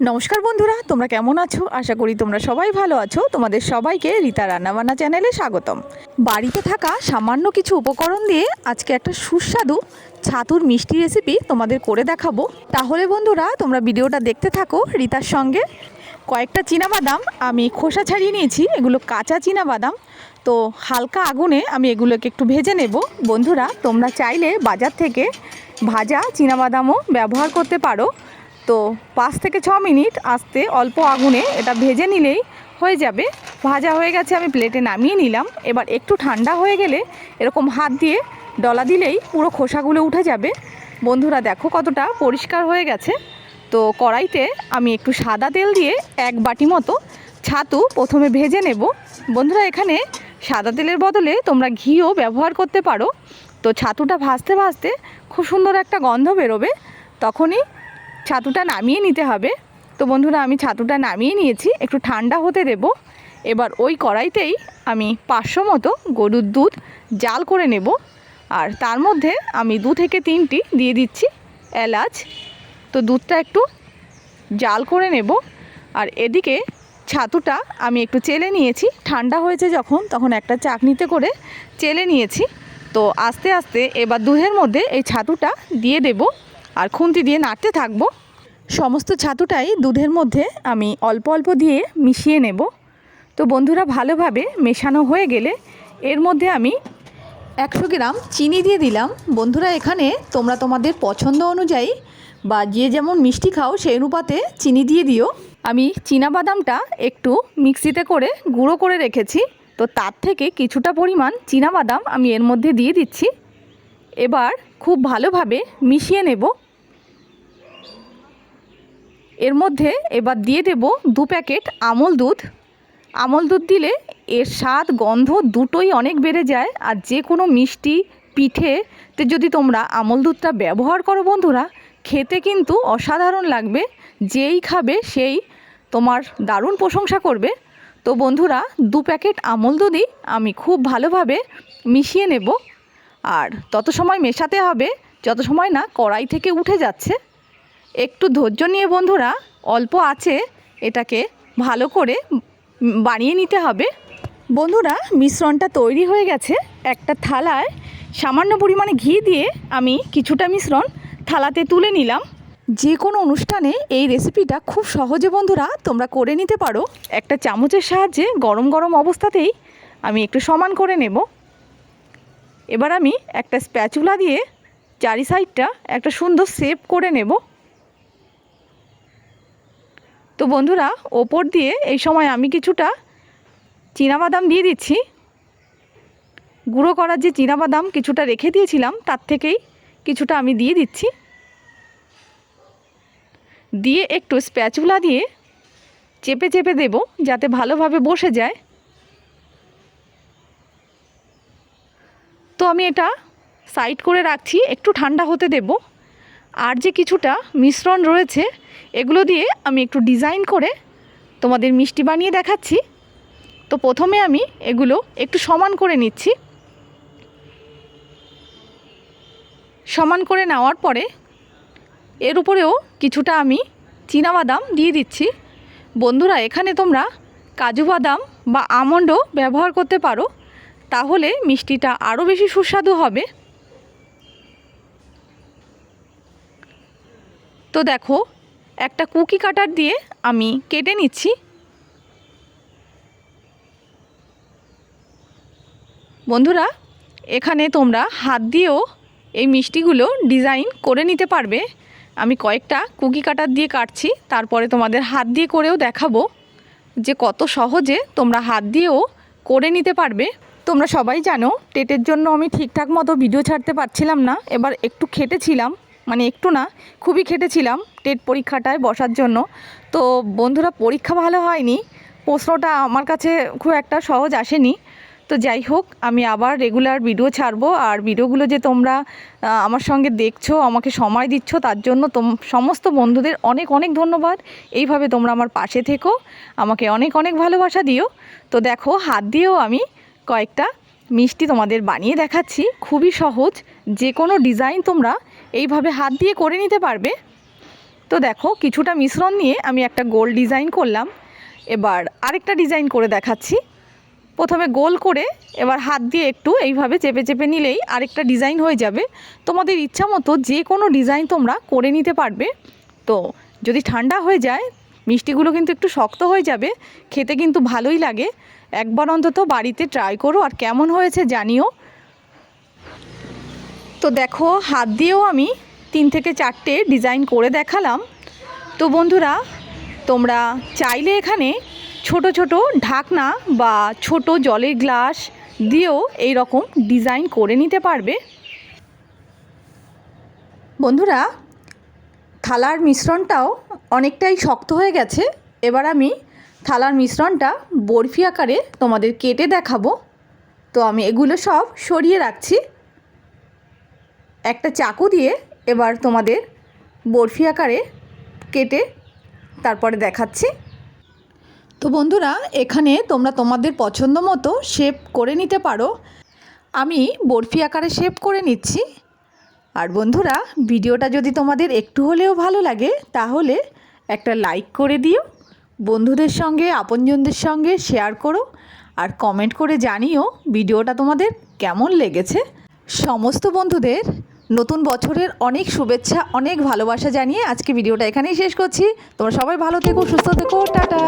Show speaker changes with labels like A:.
A: নমস্কার বন্ধুরা, তোমরা কেমন আছো? আশা করি তোমরা সবাই ভালো আছো। তোমাদের সবাইকে রীতা রান্নাবান্না চ্যানেলে স্বাগতম। বাড়িতে থাকা সামান্য কিছু উপকরণ দিয়ে আজকে একটা সুস্বাদু ছাতুর মিষ্টি রেসিপি তোমাদের করে দেখাবো। তাহলে বন্ধুরা, তোমরা ভিডিওটা দেখতে থাকো রীতার সঙ্গে। কয়েকটা বাদাম আমি খোসা ছাড়িয়ে নিয়েছি, এগুলো কাঁচা বাদাম তো হালকা আগুনে আমি এগুলোকে একটু ভেজে নেব। বন্ধুরা, তোমরা চাইলে বাজার থেকে ভাজা বাদামও ব্যবহার করতে পারো। তো পাঁচ থেকে ছ মিনিট আস্তে অল্প আগুনে এটা ভেজে নিলেই হয়ে যাবে। ভাজা হয়ে গেছে, আমি প্লেটে নামিয়ে নিলাম। এবার একটু ঠান্ডা হয়ে গেলে এরকম হাত দিয়ে ডলা দিলেই পুরো খোসাগুলো উঠে যাবে। বন্ধুরা, দেখো কতটা পরিষ্কার হয়ে গেছে। তো কড়াইতে আমি একটু সাদা তেল দিয়ে এক বাটি মতো ছাতু প্রথমে ভেজে নেব। বন্ধুরা, এখানে সাদা তেলের বদলে তোমরা ঘিও ব্যবহার করতে পারো। তো ছাতুটা ভাজতে ভাজতে খুব সুন্দর একটা গন্ধ বেরোবে। তখনই ছাতুটা নামিয়ে নিতে হবে। তো বন্ধুরা, আমি ছাতুটা নামিয়ে নিয়েছি, একটু ঠান্ডা হতে দেব। এবার ওই কড়াইতেই আমি পাঁচশো মতো গরুর দুধ জাল করে নেব। আর তার মধ্যে আমি দু থেকে তিনটি দিয়ে দিচ্ছি এলাচ। তো দুধটা একটু জাল করে নেব। আর এদিকে ছাতুটা আমি একটু চেলে নিয়েছি। ঠান্ডা হয়েছে যখন, তখন একটা চাকনিতে করে চেলে নিয়েছি। তো আস্তে আস্তে এবার দুধের মধ্যে এই ছাতুটা দিয়ে দেব। আর খুন্তি দিয়ে নাড়তে থাকব। সমস্ত ছাতুটাই দুধের মধ্যে আমি অল্প অল্প দিয়ে মিশিয়ে নেব। তো বন্ধুরা, ভালোভাবে মেশানো হয়ে গেলে এর মধ্যে আমি একশো গ্রাম চিনি দিয়ে দিলাম। বন্ধুরা, এখানে তোমরা তোমাদের পছন্দ অনুযায়ী বা যে যেমন মিষ্টি খাও, সেই অনুপাতে চিনি দিয়ে দিও। আমি বাদামটা একটু মিক্সিতে করে গুঁড়ো করে রেখেছি। তো তার থেকে কিছুটা পরিমাণ বাদাম আমি এর মধ্যে দিয়ে দিচ্ছি। এবার খুব ভালোভাবে মিশিয়ে নেব। এর মধ্যে এবার দিয়ে দেব দু প্যাকেট আমল দুধ। আমল দুধ দিলে এর স্বাদ, গন্ধ দুটোই অনেক বেড়ে যায় আর যে কোনো মিষ্টি পিঠেতে যদি তোমরা আমল দুধটা ব্যবহার করো বন্ধুরা, খেতে কিন্তু অসাধারণ লাগবে। যেই খাবে সেই তোমার দারুণ প্রশংসা করবে। তো বন্ধুরা, দু প্যাকেট আমল দুধই আমি খুব ভালোভাবে মিশিয়ে নেব। আর তত সময় মেশাতে হবে, যত সময় না কড়াই থেকে উঠে যাচ্ছে। একটু ধৈর্য নিয়ে বন্ধুরা, অল্প আছে, এটাকে ভালো করে বানিয়ে নিতে হবে। বন্ধুরা, মিশ্রণটা তৈরি হয়ে গেছে। একটা থালায় সামান্য পরিমাণে ঘি দিয়ে আমি কিছুটা মিশ্রণ থালাতে তুলে নিলাম। যে কোনো অনুষ্ঠানে এই রেসিপিটা খুব সহজে বন্ধুরা তোমরা করে নিতে পারো। একটা চামচের সাহায্যে গরম গরম অবস্থাতেই আমি একটু সমান করে নেব। এবার আমি একটা স্প্যাচুলা দিয়ে চারি সাইডটা একটা সুন্দর শেপ করে নেব। তো বন্ধুরা, ওপর দিয়ে এই সময় আমি কিছুটা বাদাম দিয়ে দিচ্ছি। গুঁড়ো করার যে বাদাম কিছুটা রেখে দিয়েছিলাম, তার থেকেই কিছুটা আমি দিয়ে দিচ্ছি। দিয়ে একটু স্প্যাচুলা দিয়ে চেপে চেপে দেব, যাতে ভালোভাবে বসে যায়। তো আমি এটা সাইড করে রাখছি, একটু ঠান্ডা হতে দেব। আর যে কিছুটা মিশ্রণ রয়েছে, এগুলো দিয়ে আমি একটু ডিজাইন করে তোমাদের মিষ্টি বানিয়ে দেখাচ্ছি। তো প্রথমে আমি এগুলো একটু সমান করে নিচ্ছি। সমান করে নেওয়ার পরে এর উপরেও কিছুটা আমি বাদাম দিয়ে দিচ্ছি। বন্ধুরা, এখানে তোমরা কাজু বাদাম বা আমন্ডও ব্যবহার করতে পারো। তাহলে মিষ্টিটা আরও বেশি সুস্বাদু হবে। তো দেখো, একটা কুকি কাটার দিয়ে আমি কেটে নিচ্ছি। বন্ধুরা, এখানে তোমরা হাত দিয়েও এই মিষ্টিগুলো ডিজাইন করে নিতে পারবে। আমি কয়েকটা কুকি কাটার দিয়ে কাটছি, তারপরে তোমাদের হাত দিয়ে করেও দেখাবো যে কত সহজে তোমরা হাত দিয়েও করে নিতে পারবে। তোমরা সবাই জানো, টেটের জন্য আমি ঠিকঠাক মতো ভিডিও ছাড়তে পারছিলাম না, এবার একটু খেটেছিলাম। মানে একটু না, খুবই খেটেছিলাম টেট পরীক্ষাটায় বসার জন্য। তো বন্ধুরা, পরীক্ষা ভালো হয়নি, প্রশ্নটা আমার কাছে খুব একটা সহজ আসেনি। তো যাই হোক, আমি আবার রেগুলার ভিডিও ছাড়বো, আর ভিডিওগুলো যে তোমরা আমার সঙ্গে দেখছ, আমাকে সময় দিচ্ছ, তার জন্য তোম, সমস্ত বন্ধুদের অনেক অনেক ধন্যবাদ। এইভাবে তোমরা আমার পাশে থেকো, আমাকে অনেক অনেক ভালোবাসা দিও। তো দেখো, হাত দিয়েও আমি কয়েকটা মিষ্টি তোমাদের বানিয়ে দেখাচ্ছি, খুবই সহজ। যে কোনো ডিজাইন তোমরা এইভাবে হাত দিয়ে করে নিতে পারবে। তো দেখো, কিছুটা মিশ্রণ নিয়ে আমি একটা গোল ডিজাইন করলাম। এবার আরেকটা ডিজাইন করে দেখাচ্ছি। প্রথমে গোল করে এবার হাত দিয়ে একটু এইভাবে চেপে চেপে নিলেই আরেকটা ডিজাইন হয়ে যাবে। তোমাদের ইচ্ছা মতো যে কোনো ডিজাইন তোমরা করে নিতে পারবে। তো যদি ঠান্ডা হয়ে যায়, মিষ্টিগুলো কিন্তু একটু শক্ত হয়ে যাবে, খেতে কিন্তু ভালোই লাগে। একবার অন্তত বাড়িতে ট্রাই করো আর কেমন হয়েছে জানিও। তো দেখো, হাত দিয়েও আমি তিন থেকে চারটে ডিজাইন করে দেখালাম। তো বন্ধুরা, তোমরা চাইলে এখানে ছোট ছোট ঢাকনা বা ছোট জলের গ্লাস দিয়েও এই রকম ডিজাইন করে নিতে পারবে। বন্ধুরা, থালার মিশ্রণটাও অনেকটাই শক্ত হয়ে গেছে। এবার আমি থালার মিশ্রণটা বরফি আকারে তোমাদের কেটে দেখাবো। তো আমি এগুলো সব সরিয়ে রাখছি। একটা চাকু দিয়ে এবার তোমাদের বরফি আকারে কেটে তারপরে দেখাচ্ছি। তো বন্ধুরা, এখানে তোমরা তোমাদের পছন্দ মতো শেপ করে নিতে পারো। আমি বরফি আকারে শেপ করে নিচ্ছি। আর বন্ধুরা, ভিডিওটা যদি তোমাদের একটু হলেও ভালো লাগে, তাহলে একটা লাইক করে দিও, বন্ধুদের সঙ্গে, আপনজনদের সঙ্গে শেয়ার করো, আর কমেন্ট করে জানিও ভিডিওটা তোমাদের কেমন লেগেছে। সমস্ত বন্ধুদের নতুন বছরের অনেক শুভেচ্ছা, অনেক ভালোবাসা জানিয়ে আজকে ভিডিওটা এখানেই শেষ করছি। তোমরা সবাই ভালো থেকো, সুস্থ থেকো, টাটা।